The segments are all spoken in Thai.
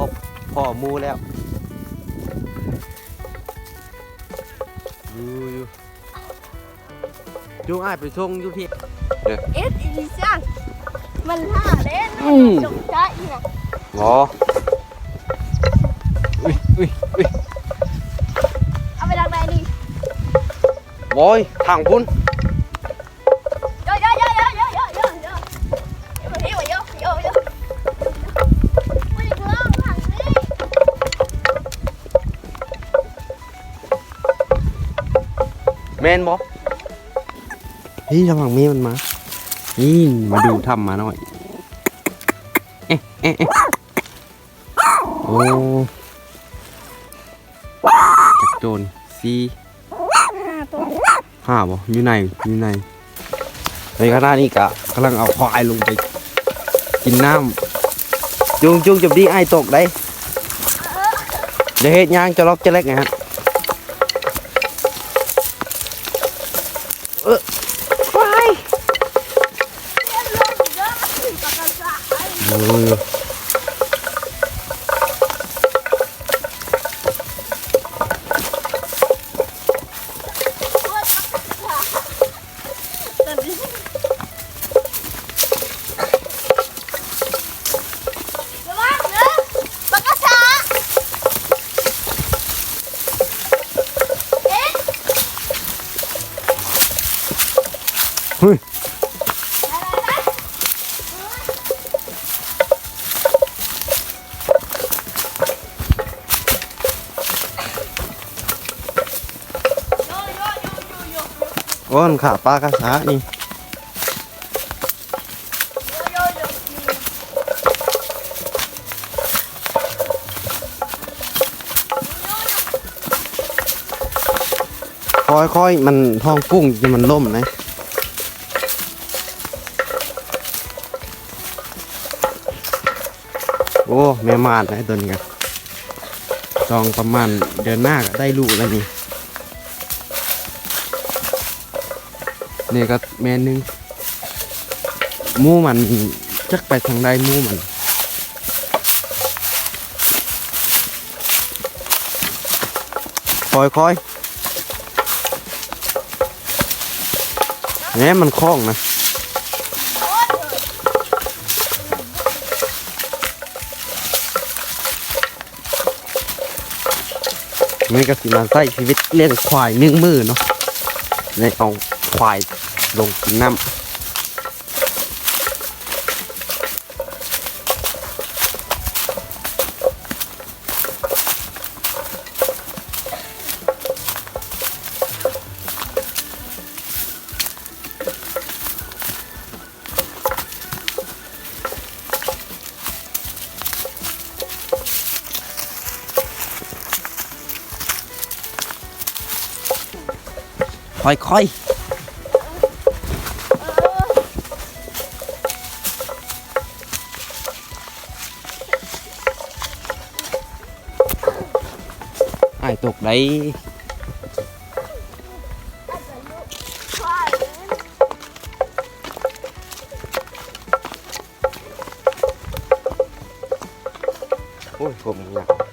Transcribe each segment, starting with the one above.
พ่อพ่อหมูแล้วอยู่อยู่จุงอ้ายไปส่งอยู่พี่เอ็ดอีซันมันท่าเล่นอืมจงใจนะงออุ้ยอุ้ยอุ้ยเอาไปทางไหนดีบอยทางพุ่น แมนบอนี่ระหว่างมีมันมานี่มาดูทำมาหน่อย เอ๊ะเอ๊ะเอ๊ะโอ้จักโจรซีห้าบ่อยู่ในอยู่ในในขณะนี้กะกำลังเอาควายลงไป กินน้ำจุงจุงจับดีไอตกได้อย่าเฮ็ดยางจะล็อกจะเล็กไงฮะเออควาย เล่นลงเยอะถึงปากกาสะไอ้ โอ้ย ตัวปากกาสะตอนนี้ระวังนะปากกาสะเอ๊ะ เฮ้ยโยโยโยโยโยอ้อนขาปลากระสานี่โยค่อยๆ มันท้องกุ้งจะมันล่มนะโอ้ แม่มาดนะตัวนี้กันจองประมาณเดือนหน้าก็ได้ลูกแล้วนี่นี่ก็แม่นึงมูมันจักไปทางใดมูมันค่อยๆแหมมันคล้องนะ นี่ก็สิมาใช้ชีวิตเลี้ยงควายหนึ่งมือเนาะในเอาควายลงกินน้ำ khỏi khỏi. Ai tục đấy? Ôi khổ mình nhạc.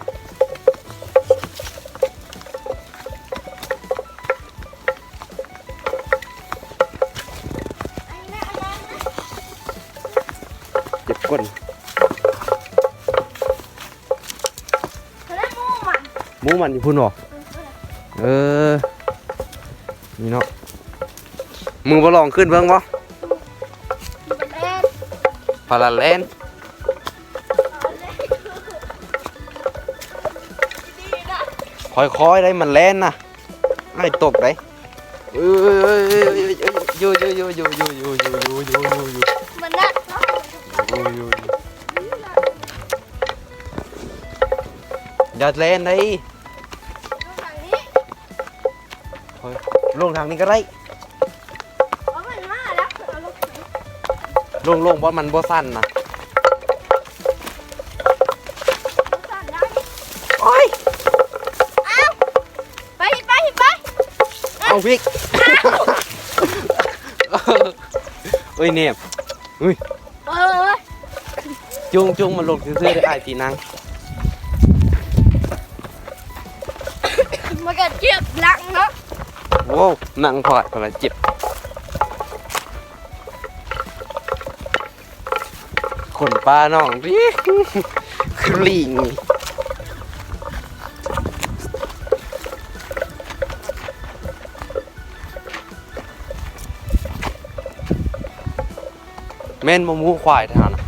กได้โอ้ยผมอยากเจ็บก้นหมูมันอยู่พุ่นบ่เออ นี่เนาะมึงบ่ลองขึ้นเบิ่งบ่พาราเลนค่อยๆได้มันแล่นนะไอ้ตกได้เอ้ยอยู่อยู่อยู่อยู่อยู่อยู่อยู่อยู่อยู่อยู่อยู่มันนั Ui, ui. Giật lên đi. Thôi, luôn thằng đi ามันมาแล้วเอาลูลงลงเพราะมันบ่สั้นนะอ้โอ้ยเอาไปไปไปเอาพิกเอ้ยเนี่ยอุ้ย จุ้งจุ้งมันลงซื้อได้อายสีนังมันก็เจ็บหลังเนาะโว้วนังพอดมันเจ็บขนปลาน้องดิคืลิงแม่นมะม่วงควายทานะ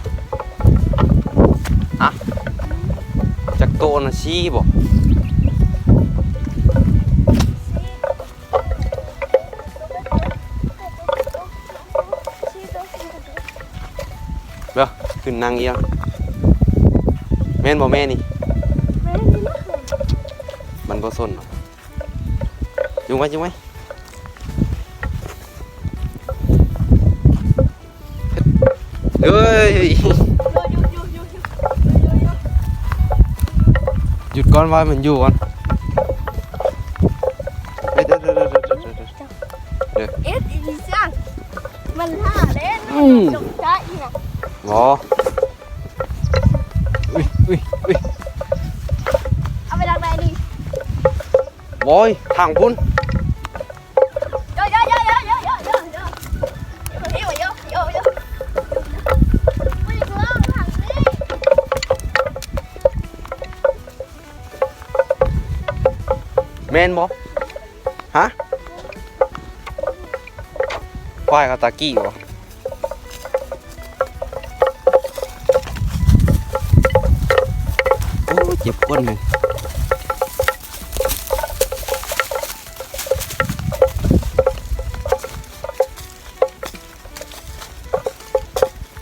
โตนะชี้บ่เด้อขึ้นนั่งเอียงแม่นบ่แม่นี่ มันบ่สนหรอกจุงไว้จุงไว้เฮ้ย ก่อนไว้มันอยู่ก่อนเดี๋ยวเดี๋ยวเดี๋ยวเดี๋ยวเดี๋ยวเดี๋ยวเอ็ดอีสังมันท่าเล่นจบได้อีกบออุ้ยอุ้ยอุ้ยเอาไปดังไหนดีบอยทางพุ่น แมนบอฮะควายกับตากี้บอโอ้เจ็บก้นเลย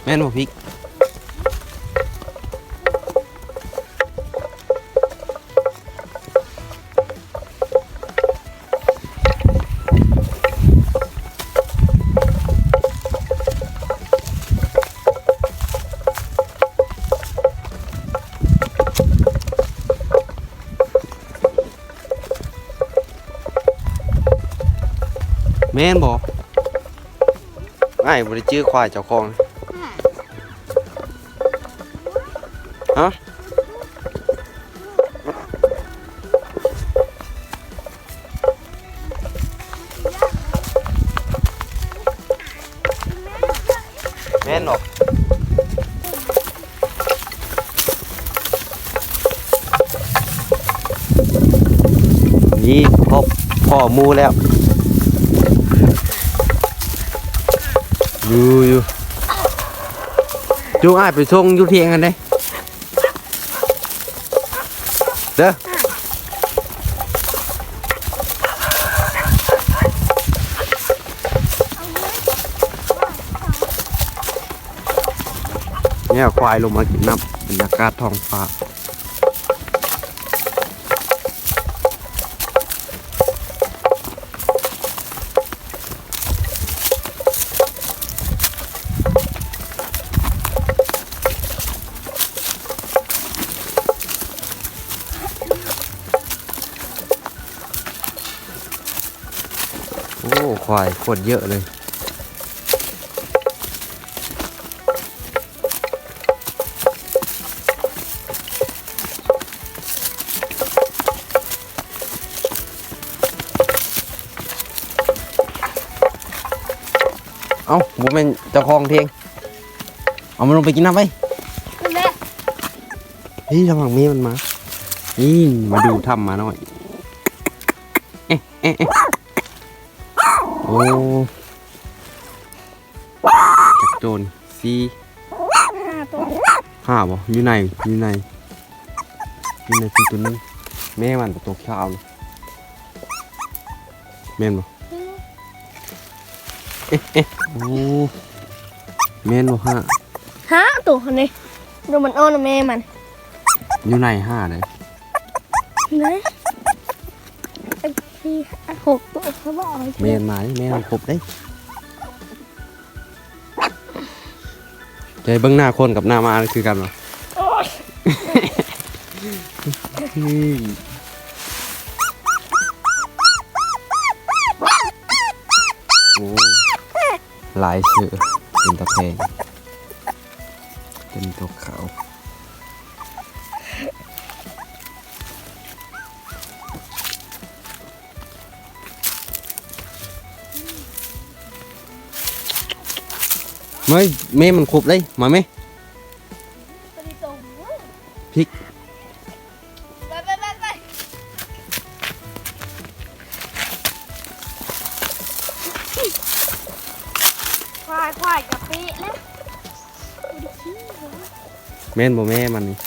แม่นบ่พริก ม่นบ่ไอ้บ่ได้จื้อควายเจ้าของฮะแม่นบ่นี่พบพ่อมูแล้ว อยู่อยู่จูอ้ายไปส่งอยู่เทียงกันได้เด้อเนี่ยควายลงมากินน้ำบรรยากาศท้องฟ้าโอ้ ควายโคตรเยอะเลยเอ้าบุเป็นเจ้าของเทียงเอามันลงไปกินน้ำไปนั่นแหละเฮ้ยระวังเมียมันมา นี่มาดูทำมาหน่อย เอ๊ะเอ๊ะเอ๊ะ โอ้จักโจรสี่ห้าตัวห้าบ่อยู่ไหนอยู่ไหนอยู่ในคือตัวนึงแม่มันตัวขาวเลยแม่นบ่เอ๊ะเอ๊ะโอ้แม่นบ่ห้าห้าตัวคนนี้ดูมันอ้อนแม่มันอยู่ไหนห้าเลยนะไอ้ ที่หกตัวเขาบอกเมนมาดิแม่นครบได้ใจเบื้องหน้าคนกับหน้ามาคือกันเหรออืมโอ้หลายเชือเป็นตะแพงเป็นตัวขาว ไม่แม่มันครบเลยมาไหมไปดิตรงเว้ยพริกไปไปไปไปควายควายกะปินะดูดิขี้เหรอแม่นบ่แม่มันนี่เ